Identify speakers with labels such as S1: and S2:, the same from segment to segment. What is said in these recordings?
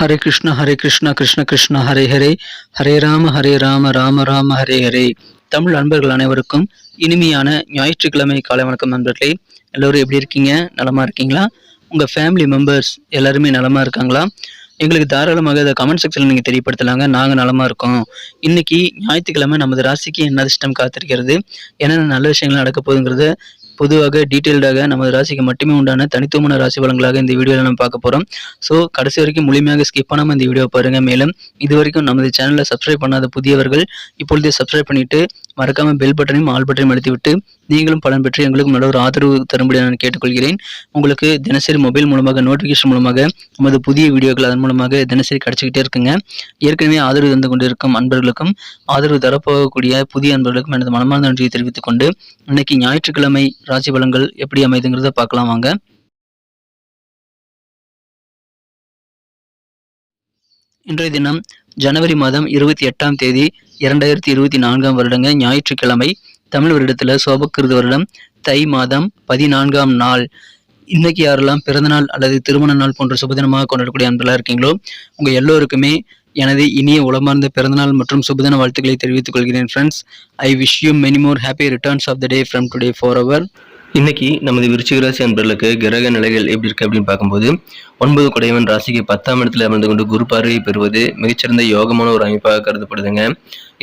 S1: ஹரே கிருஷ்ண ஹரே கிருஷ்ண கிருஷ்ண கிருஷ்ண ஹரே ஹரே ஹரே ராம ஹரே ராம ராம ராம ஹரே ஹரே தமிழ் நண்பர்கள் அனைவருக்கும் இனிமையான ஞாயிற்றுக்கிழமை காலை வணக்கம் நண்பர்களே. எல்லோரும் எப்படி இருக்கீங்க? நலமா இருக்கீங்களா? உங்கள் ஃபேமிலி மெம்பர்ஸ் எல்லாருமே நலமா இருக்காங்களா? எங்களுக்கு தாராளமாக இதை கமெண்ட் செக்ஷனில் நீங்கள் தெரியப்படுத்தலாங்க. நாங்கள் நலமாக இருக்கோம். இன்னைக்கு ஞாயிற்றுக்கிழமை நமது ராசிக்கு என்ன அதிர்ஷ்டம் காத்திருக்கிறது? என்னென்ன நல்ல விஷயங்கள் நடக்க போகுதுங்கிறத பொதுவாக டீட்டெயில்டாக நமது ராசிக்கு மட்டுமே உண்டான தனித்துவமான ராசி பலன்களாக இந்த வீடியோவில் நம்ம பார்க்க போகிறோம் ஸோ கடைசி வரைக்கும் முழுமையாக ஸ்கிப் பண்ணாமல் இந்த வீடியோ பாருங்கள் மேலும் இது வரைக்கும் நமது சேனலில் சப்ஸ்கிரைப் பண்ணாத புதியவர்கள் இப்பொழுதே சப்ஸ்கிரைப் பண்ணிவிட்டு மறக்காமல் பெல் பட்டனையும் ஆல் பட்டனையும் அழுத்திவிட்டு நீங்களும் பலன் பெற்று எங்களுக்கு நல்ல ஒரு ஆதரவு தரும்படி நான் கேட்டுக்கொள்கிறேன். உங்களுக்கு தினசரி மொபைல் மூலமாக நோட்டிஃபிகேஷன் மூலமாக நமது புதிய வீடியோக்கள் அதன் மூலமாக தினசரி கிடச்சிக்கிட்டே இருக்குங்க. ஏற்கனவே ஆதரவு தந்து கொண்டிருக்கும் அன்பர்களுக்கும் ஆதரவு தரப்போகக்கூடிய புதிய அன்பர்களுக்கும் எனது மனமார்ந்த நன்றியை தெரிவித்துக் கொண்டு இன்னைக்கு ஞாயிற்றுக்கிழமை ராசி பலன்கள் எப்படி அமைதுங்கிறத பார்க்கலாம் வாங்க. இன்றைய தினம் ஜனவரி மாதம் இருபத்தி எட்டாம் தேதி இரண்டாயிரத்தி இருபத்தி நான்காம் வருடங்க ஞாயிற்றுக்கிழமை தமிழ் வருடத்தில் சோபக்கிருது வருடம் தை மாதம் பதினான்காம் நாள். இன்னைக்கு யாரெல்லாம் பிறந்தநாள் அல்லது திருமண நாள் போன்ற சுபதினமாக கொண்டாடக்கூடிய அன்பெல்லாம் இருக்கீங்களோ உங்கள் எல்லோருக்குமே எனது இனிய உளமார்ந்த பிறந்தநாள் மற்றும் சுபதின வாழ்த்துக்களை தெரிவித்துக் கொள்கிறேன் friends I wish you many more happy returns of the day from today for our
S2: இன்னைக்கு நமது விருச்சிக ராசி அன்பர்களுக்கு கிரக நிலைகள் எப்படி இருக்கு அப்படின்னு பார்க்கும்போது ஒன்பது குடையவன் ராசிக்கு பத்தாம் இடத்துல அமர்ந்து கொண்டு குரு பார்வையை பெறுவது மிகச்சிறந்த யோகமான ஒரு அமைப்பாக கருதப்படுதுங்க.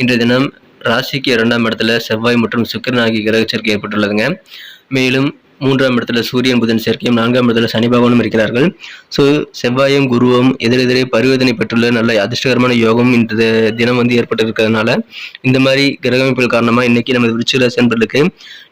S2: இன்றைய தினம் ராசிக்கு இரண்டாம் இடத்துல செவ்வாய் மற்றும் சுக்கரன் ஆகிய கிரக ஏற்பட்டுள்ளதுங்க. மேலும் மூன்றாம் இடத்துல சூரியன் புதன் சேர்க்கையும் நான்காம் இடத்துல சனி பகவானும் இருக்கிறார்கள். ஸோ செவ்வாயும் குருவும் எதிரெதிரே பரிவர்த்தனை பெற்றுள்ள நல்ல அதிர்ஷ்டகரமான யோகம் இந்த தினம் வந்து ஏற்பட்டிருக்கிறதுனால இந்த மாதிரி கிரக அமைப்புகள் காரணமாக இன்னைக்கு நமது விருச்சிக ராசி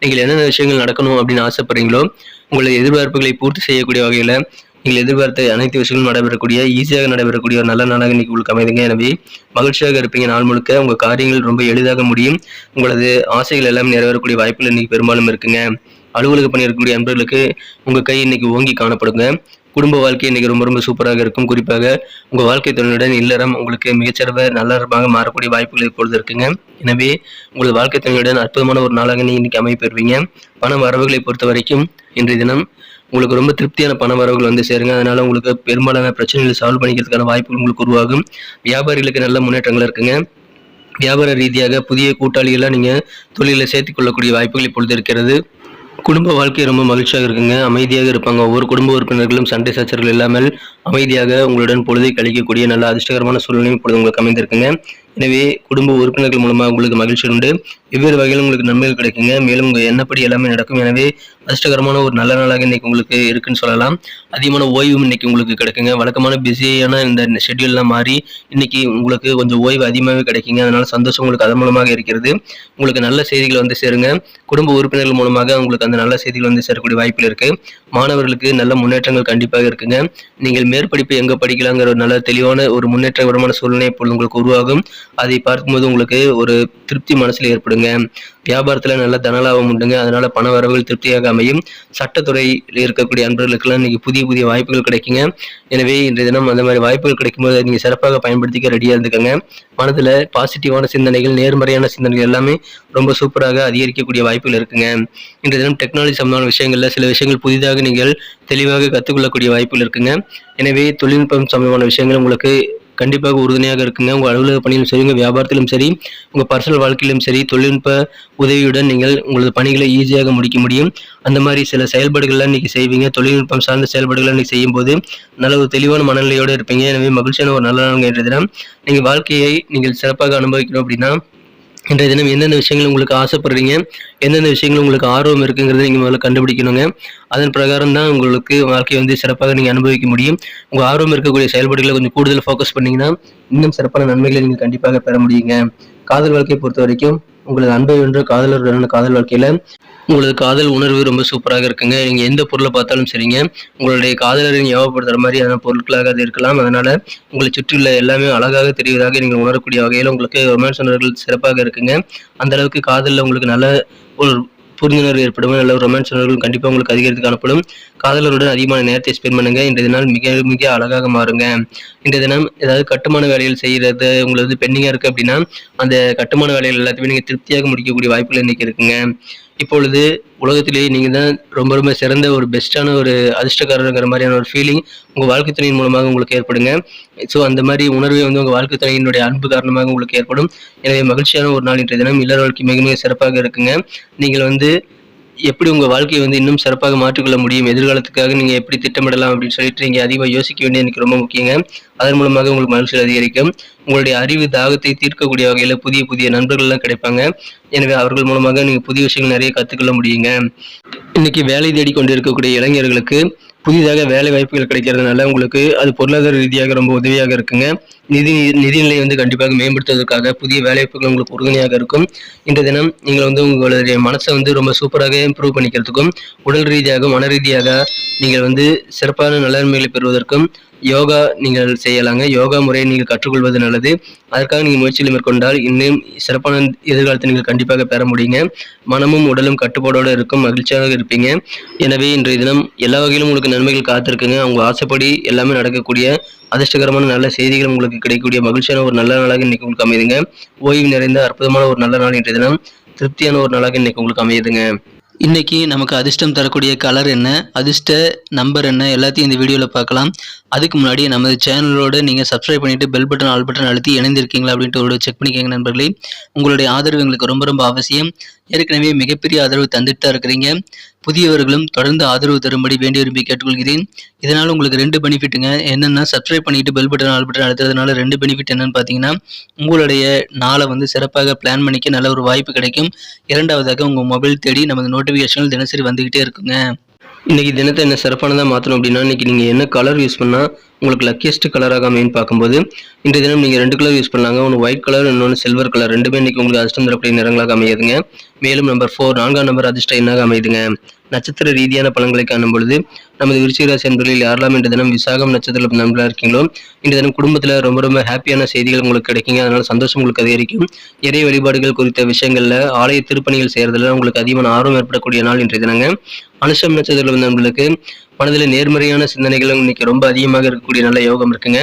S2: நீங்கள் என்னென்ன விஷயங்கள் நடக்கணும் அப்படின்னு ஆசைப்படுறீங்களோ உங்களது எதிர்பார்ப்புகளை பூர்த்தி செய்யக்கூடிய வகையில் நீங்கள் எதிர்பார்த்த அனைத்து விஷயங்களும் நடைபெறக்கூடிய ஈஸியாக நடைபெறக்கூடிய ஒரு நல்ல நாளாக இன்னைக்கு உங்களுக்கு அமைதுங்க. எனவே மகிழ்ச்சியாக இருப்பீங்க நாள் முழுக்க. உங்கள் காரியங்கள் ரொம்ப எளிதாக முடியும். உங்களது ஆசைகள் எல்லாம் நிறைவேறக்கூடிய வாய்ப்புகள் இன்னைக்கு பெரும்பாலும் இருக்குங்க. அலுவலக பணியிருக்கக்கூடிய அன்பர்களுக்கு உங்கள் கை இன்னைக்கு ஓங்கி காணப்படுங்க. குடும்ப வாழ்க்கை இன்னைக்கு ரொம்ப ரொம்ப சூப்பராக இருக்கும். குறிப்பாக உங்கள் வாழ்க்கை துணையுடன் இல்லறம் உங்களுக்கு மிகச்சிறந்த நல்லறமாக மாறக்கூடிய வாய்ப்புகள் இப்பொழுது இருக்குங்க. எனவே உங்களது வாழ்க்கை துணையுடன் அற்புதமான ஒரு நாளாக நீ இன்றைக்கி அமைப்பெறுவீங்க. பண வரவுகளை பொறுத்த வரைக்கும் இன்றைய தினம் உங்களுக்கு ரொம்ப திருப்தியான பண வரவுகள் வந்து சேருங்க. அதனால உங்களுக்கு பெரும்பாலான பிரச்சனைகளை சால்வ் பண்ணிக்கிறதுக்கான வாய்ப்புகள் உங்களுக்கு உருவாகும். வியாபாரிகளுக்கு நல்ல முன்னேற்றங்கள் இருக்குங்க. வியாபார ரீதியாக புதிய கூட்டாளிகளாக நீங்கள் தொழிலில் சேர்த்துக்கொள்ளக்கூடிய வாய்ப்புகள் இப்பொழுது இருக்கிறது. குடும்ப வாழ்க்கை ரொம்ப மகிழ்ச்சியாக இருக்குங்க. அமைதியாக இருப்பாங்க. ஒவ்வொரு குடும்ப உறுப்பினர்களும் சண்டை சச்சரவுகள் இல்லாமல் அமைதியாக உங்களுடன் பொழுதை கழிக்கக்கூடிய நல்ல அதிர்ஷ்டகரமான சூழ்நிலையும் இப்பொழுது உங்களுக்கு அமைந்திருக்குங்க. எனவே குடும்ப உறுப்பினர்கள் மூலமாக உங்களுக்கு மகிழ்ச்சி உண்டு. வெவ்வேறு வகையில் உங்களுக்கு நன்மைகள் கிடைக்குங்க. மேலும் உங்கள் என்னப்படி எல்லாமே நடக்கும். எனவே அதிர்ஷ்டகரமான ஒரு நல்ல நாளாக இன்னைக்கு உங்களுக்கு இருக்குன்னு சொல்லலாம். அதிகமான ஓய்வும் இன்னைக்கு உங்களுக்கு கிடைக்குங்க. வழக்கமான பிஸியான இந்த ஷெட்யூல்லாம் மாறி இன்னைக்கு உங்களுக்கு கொஞ்சம் ஓய்வு அதிகமாகவே கிடைக்குங்க. அதனால சந்தோஷம் உங்களுக்கு அதன் மூலமாக இருக்கிறது. உங்களுக்கு நல்ல செய்திகள் வந்து சேருங்க. குடும்ப உறுப்பினர்கள் மூலமாக உங்களுக்கு அந்த நல்ல செய்திகள் வந்து சேரக்கூடிய வாய்ப்பில் இருக்கு. மாணவர்களுக்கு நல்ல முன்னேற்றங்கள் கண்டிப்பாக இருக்குங்க. நீங்கள் மேற்படிப்பு எங்கே படிக்கலாங்கிற ஒரு நல்ல தெளிவான ஒரு முன்னேற்றகரமான சூழ்நிலை இப்பொழுது உங்களுக்கு உருவாகும். அதை பார்க்கும்போது உங்களுக்கு ஒரு திருப்தி மனசுல ஏற்படுங்க. வியாபாரத்துல நல்ல தனலாபம் உண்டுங்க. அதனால பண வரவுகள் திருப்தியாக அமையும். சட்டத்துறையில் இருக்கக்கூடிய அன்பர்களுக்கெல்லாம் இன்றைக்கி புதிய புதிய வாய்ப்புகள் கிடைக்குங்க. எனவே இன்றைய தினம் அந்த மாதிரி வாய்ப்புகள் கிடைக்கும்போது அதை நீங்க சிறப்பாக பயன்படுத்திக்க ரெடியா இருந்துக்கோங்க. மனதுல பாசிட்டிவான சிந்தனைகள் நேர்மறையான சிந்தனைகள் எல்லாமே ரொம்ப சூப்பராக அதிகரிக்கக்கூடிய வாய்ப்புகள் இருக்குங்க. இன்றைய தினம் டெக்னாலஜி சம்பந்தமான விஷயங்கள்ல சில விஷயங்கள் புதிதாக நீங்கள் தெளிவாக கற்றுக்கொள்ளக்கூடிய வாய்ப்புகள் இருக்குங்க. எனவே தொழில்நுட்பம் சம்பந்தமான விஷயங்கள் உங்களுக்கு கண்டிப்பாக உறுதுணையாக இருக்குங்க. உங்கள் அலுவலக பணியிலும் சரி உங்கள் வியாபாரத்திலும் சரி உங்கள் பர்சனல் வாழ்க்கையிலும் சரி தொழில்நுட்ப உதவியுடன் நீங்கள் உங்களது பணிகளை ஈஸியாக முடிக்க முடியும். அந்த மாதிரி சில செயல்பாடுகள்லாம் இன்றைக்கி செய்வீங்க. தொழில்நுட்பம் சார்ந்த செயல்பாடுகளை இன்றைக்கி செய்யும்போது நல்ல ஒரு தெளிவான மனநிலையோடு இருப்பீங்க. எனவே மகிழ்ச்சியான ஒரு நல்ல நாள் என்ற தினம். நீங்கள் வாழ்க்கையை நீங்கள் சிறப்பாக அனுபவிக்கணும் அப்படின்னா இன்றைய தினம் எந்தெந்த விஷயங்கள் உங்களுக்கு ஆசைப்படுறீங்க? எந்தெந்த விஷயங்கள் உங்களுக்கு ஆர்வம் இருக்குங்கிறத நீங்கள் முதல்ல கண்டுபிடிக்கணுங்க. அதன் பிரகாரம் தான் உங்களுக்கு வாழ்க்கையை வந்து சிறப்பாக நீங்கள் அனுபவிக்க முடியும். உங்கள் ஆர்வம் இருக்கக்கூடிய செயல்பாடுகளை கொஞ்சம் கூடுதல் ஃபோக்கஸ் பண்ணீங்கன்னா இன்னும் சிறப்பான நன்மைகளை நீங்கள் கண்டிப்பாக பெற முடியுங்க. காதல் வாழ்க்கையை பொறுத்த வரைக்கும் உங்களது அன்பை வென்ற காதலருடனான காதல் வாழ்க்கையில் உங்களது காதல் உணர்வு ரொம்ப சூப்பராக இருக்குங்க. நீங்கள் எந்த பொருளை பார்த்தாலும் சரிங்க. உங்களுடைய காதலரை ஞாபகப்படுத்துகிற மாதிரியான பொருட்களாக அது இருக்கலாம். அதனால் உங்களை சுற்றியுள்ள எல்லாமே அழகாக தெரிவதாக நீங்கள் உணரக்கூடிய வகையில் உங்களுக்கு ரொமான்ஸ் உணர்வுகள் சிறப்பாக இருக்குங்க. அந்த அளவுக்கு காதலில் உங்களுக்கு நல்ல ஒரு புரிந்துணர்வு ஏற்படும். நல்ல ரொமான்ஸ் உணர்வுகள் கண்டிப்பாக உங்களுக்கு அதிகரித்து காணப்படும். காதலருடன் அதிகமான நேரத்தை ஸ்பெண்ட் பண்ணுங்க. இன்றைய தினம் மிக மிக அழகாக மாறுங்க. இன்றைய தினம் ஏதாவது கட்டுமான வேலைகள் செய்கிறது உங்களுக்கு பெண்டிங்காக இருக்குது அப்படின்னா அந்த கட்டுமான வேலைகள் எல்லாத்தையுமே நீங்கள் திருப்தியாக முடிக்கக்கூடிய வாய்ப்புகள் இன்றைக்கி இருக்குங்க. இப்பொழுது உலகத்திலேயே நீங்கள் தான் ரொம்ப ரொம்ப சிறந்த ஒரு பெஸ்ட்டான ஒரு அதிர்ஷ்டக்காரருங்கிற மாதிரியான ஒரு ஃபீலிங் உங்கள் வாழ்க்கை துணையின் மூலமாக உங்களுக்கு ஏற்படுங்க. ஸோ அந்த மாதிரி உணர்வை வந்து உங்கள் வாழ்க்கை துணையினுடைய அன்பு காரணமாக உங்களுக்கு ஏற்படும். எனவே மகிழ்ச்சியான ஒரு நாள் இன்றைய தினம். இல்லற வாழ்க்கை மிக மிக சிறப்பாக இருக்குங்க. நீங்கள் வந்து எப்படி உங்கள் வாழ்க்கையை வந்து இன்னும் சிறப்பாக மாற்றிக்கொள்ள முடியும்? எதிர்காலத்துக்காக நீங்கள் எப்படி திட்டமிடலாம் அப்படின்னு சொல்லிட்டு நீங்கள் அதிகமாக யோசிக்க வேண்டியது எனக்கு ரொம்ப முக்கியங்க. அதன் மூலமாக உங்களுக்கு மகிழ்ச்சி அதிகரிக்கும். உங்களுடைய அறிவு தாகத்தை தீர்க்கக்கூடிய வகையில் புதிய புதிய நண்பர்கள்லாம் கிடைப்பாங்க. எனவே அவர்கள் மூலமாக நீங்கள் புதிய விஷயங்கள் நிறைய கற்றுக்கொள்ள முடியுங்க. இன்னைக்கு வேலை தேடி கொண்டு இருக்கக்கூடிய இளைஞர்களுக்கு புதிதாக வேலை வாய்ப்புகள் கிடைக்கிறதுனால உங்களுக்கு அது பொருளாதார ரீதியாக ரொம்ப உதவியாக இருக்குங்க. நிதி நிதிநிலை வந்து கண்டிப்பாக மேம்படுத்துவதற்காக புதிய வேலைவாய்ப்புகள் உங்களுக்கு உறுதுணையாக இருக்கும். இந்த தினம் நீங்கள் வந்து உங்களுடைய மனசை வந்து ரொம்ப சூப்பராக இம்ப்ரூவ் பண்ணிக்கிறதுக்கும் உடல் ரீதியாக மன ரீதியாக நீங்கள் வந்து சிறப்பான நலன்மைகளை பெறுவதற்கும் யோகா நீங்கள் செய்யலாங்க. யோகா முறையை நீங்கள் கற்றுக்கொள்வது நல்லது. அதற்காக நீங்கள் முயற்சிகளை மேற்கொண்டால் இன்னும் சிறப்பான எதிர்காலத்தை நீங்கள் கண்டிப்பாக பெற முடியுங்க. மனமும் உடலும் கட்டுப்பாடோடு இருக்கும் மகிழ்ச்சியாக இருப்பீங்க. எனவே இன்றைய தினம் எல்லா வகையிலும் உங்களுக்கு நன்மைகள் காத்திருக்குங்க. அவங்க ஆசைப்படி எல்லாமே நடக்கக்கூடிய அதிர்ஷ்டகரமான நல்ல செய்திகள் உங்களுக்கு கிடைக்கக்கூடிய மகிழ்ச்சியான ஒரு நல்ல நாளாக இன்னைக்கு உங்களுக்கு அமையுதுங்க. ஓய்வு நிறைந்த அற்புதமான ஒரு நல்ல நாள் இன்றைய தினம். திருப்தியான ஒரு நாளாக இன்னைக்கு உங்களுக்கு அமையுதுங்க.
S1: இன்னைக்கு நமக்கு அதிர்ஷ்டம் தரக்கூடிய கலர் என்ன அதிர்ஷ்ட நம்பர் என்ன எல்லாத்தையும் இந்த வீடியோவில் பார்க்கலாம். அதுக்கு முன்னாடி நமது சேனலோடு நீங்கள் சப்ஸ்கிரைப் பண்ணிட்டு பெல் பட்டன் ஆல் பட்டன் அழுத்தி இணைந்திருக்கீங்களா அப்படின்ட்டு ஒரு செக் பண்ணிக்கோங்க நண்பர்களே. உங்களுடைய ஆதரவு எங்களுக்கு ரொம்ப ரொம்ப அவசியம். ஏற்கனவே மிகப்பெரிய ஆதரவு தந்துட்டு தான் இருக்கிறீங்க. புதியவர்களும் தொடர்ந்து ஆதரவு தரும்படி வேண்டி விரும்பி கேட்டுக்கொள்கிறேன். இதனால் உங்களுக்கு ரெண்டு பெனிஃபிட்டுங்க. என்னென்னா சப்ஸ்கிரைப் பண்ணிட்டு பெல் பட்டன் ஆல் பட்டன் அழுத்துறதுனால ரெண்டு பெனிஃபிட் என்னன்னு பார்த்தீங்கன்னா உங்களுடைய நாளை வந்து சிறப்பாக பிளான் பண்ணிக்க நல்ல ஒரு வாய்ப்பு கிடைக்கும். இரண்டாவதாக உங்கள் மொபைல் தேடி நமது நோட்டிஃபிகேஷன்கள் தினசரி வந்துக்கிட்டே இருக்குங்க.
S2: இன்னைக்கு தினத்தை என்ன சிறப்பானதாக மாற்றணும் அப்படின்னா இன்னைக்கு நீங்கள் என்ன கலர் யூஸ் பண்ணால் உங்களுக்கு லக்கியஸ்ட் கலராக அமைன்னு பார்க்கும்போது இன்றைய தினம் நீங்கள் ரெண்டு கலர் யூஸ் பண்ணாங்க ஒன்று ஒயிட் கலர் இன்னொன்று சில்வர் கலர் ரெண்டுமே இன்னைக்கு உங்களுக்கு அதிர்ஷ்டம் தரக்கூடிய நிறங்களாக அமையுதுங்க. மேலும் நம்பர் ஃபோர் நான்காம் நம்பர் அதிர்ஷ்டம் என்னாக அமையுதுங்க. நட்சத்திர ரீதியான பலன்களை காணும் பொழுது நமது விருச்சிகராசி என்பர்களில் யாரெல்லாம் இன்று தினம் விசாகம் நட்சத்திர நண்பர்களாக இருக்கீங்களோ இன்று தினம் குடும்பத்தில் ரொம்ப ரொம்ப ஹாப்பியான செய்திகள் உங்களுக்கு கிடைக்குங்க. அதனால சந்தோஷம் உங்களுக்கு அதிகரிக்கும். இறை வழிபாடுகள் குறித்த விஷயங்கள்ல ஆலய திருப்பணிகள் செய்யறதுல உங்களுக்கு அதிகமான ஆர்வம் ஏற்படக்கூடிய நாள் இன்றைய தினங்க. அனுஷம் நட்சத்திர நண்பர்களுக்கு மனதில் நேர்மறையான சிந்தனைகள் இன்னைக்கு ரொம்ப அதிகமாக இருக்கக்கூடிய நல்ல யோகம் இருக்குங்க.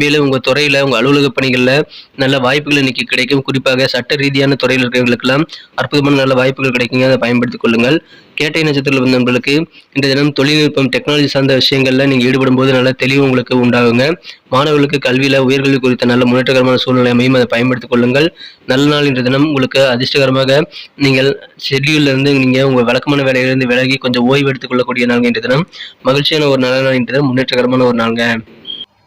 S2: மேலும் உங்கள் துறையில் உங்கள் அலுவலக பணிகளில் நல்ல வாய்ப்புகள் இன்னைக்கு கிடைக்கும். குறிப்பாக சட்ட ரீதியான துறையில் இருக்கிறவங்களுக்கெல்லாம் அற்புதமான நல்ல வாய்ப்புகள் கிடைக்குங்க. அதை பயன்படுத்திக் கொள்ளுங்கள். கேட்டை நட்சத்திரத்தில் வந்தவங்களுக்கு இந்த தினம் தொழில்நுட்பம் டெக்னாலஜி சார்ந்த விஷயங்களில் நீங்கள் ஈடுபடும் போது நல்ல தெளிவு உங்களுக்கு உண்டாகுங்க. மாணவர்களுக்கு கல்வியில உயர்கல்வி குறித்த நல்ல முன்னேற்றகரமான சூழ்நிலை அமையும். அதை பயன்படுத்திக் கொள்ளுங்கள். நல்ல நாள் இன்று தினம் உங்களுக்கு அதிர்ஷ்டகரமாக நீங்கள் ஷெட்யூல்ல இருந்து நீங்க உங்க வழக்கமான வேலையிலிருந்து விலகி கொஞ்சம் ஓய்வு எடுத்துக் கொள்ளக்கூடிய நாள் இன்று தினம். மகிழ்ச்சியான ஒரு நல்ல நாள் இன்று தினம் முன்னேற்றகரமான ஒரு நாளுங்க.